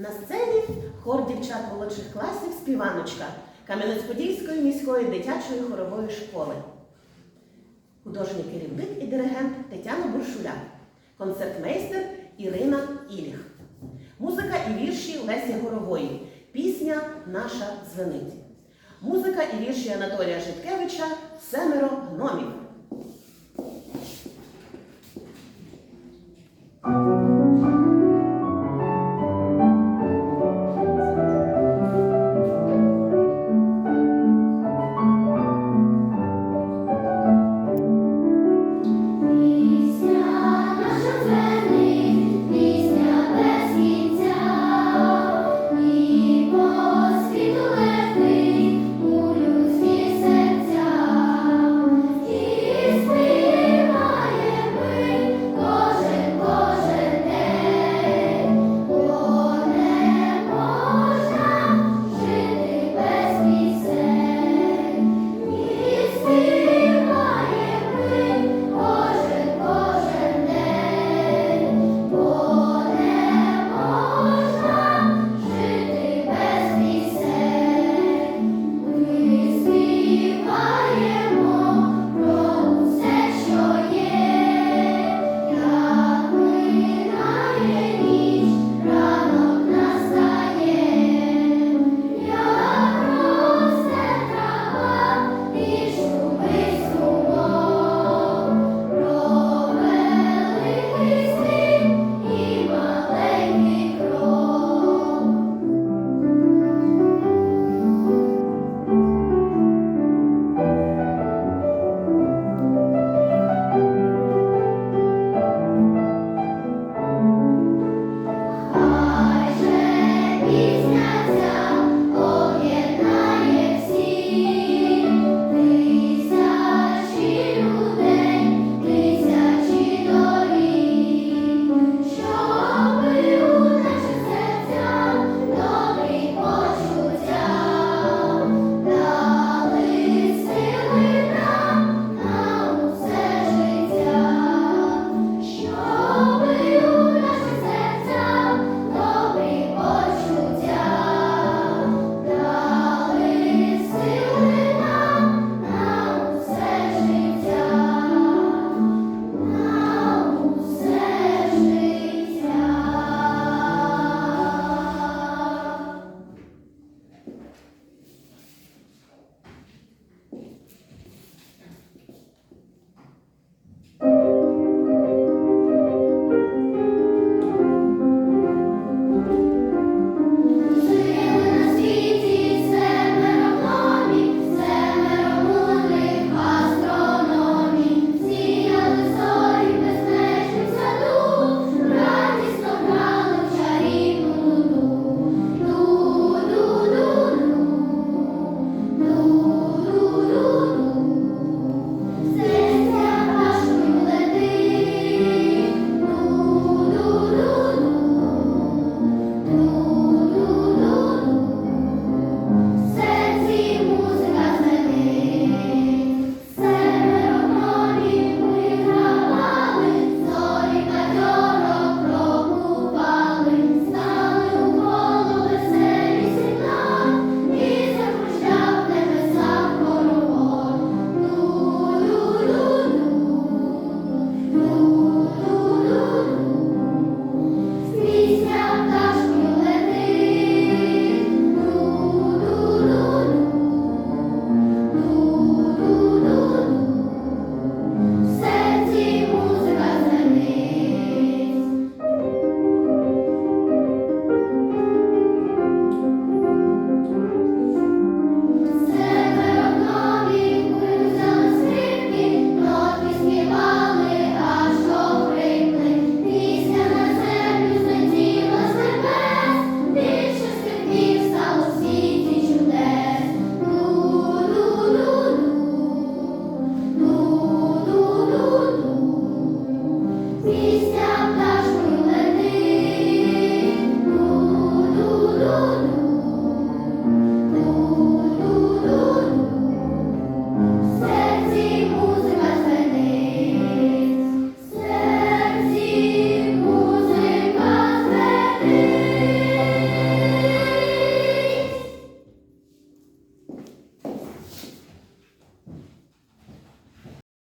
На сцені хор дівчат молодших класів Співаночка Кам'янець-Подільської міської дитячої хорової школи. Художній керівник і диригент Тетяна Буршуляк, концертмейстер Ірина Іліх. Музика і вірші Лесі Горової. Пісня Наша звенить. Музика і вірші Анатолія Житкевича Семеро гномів.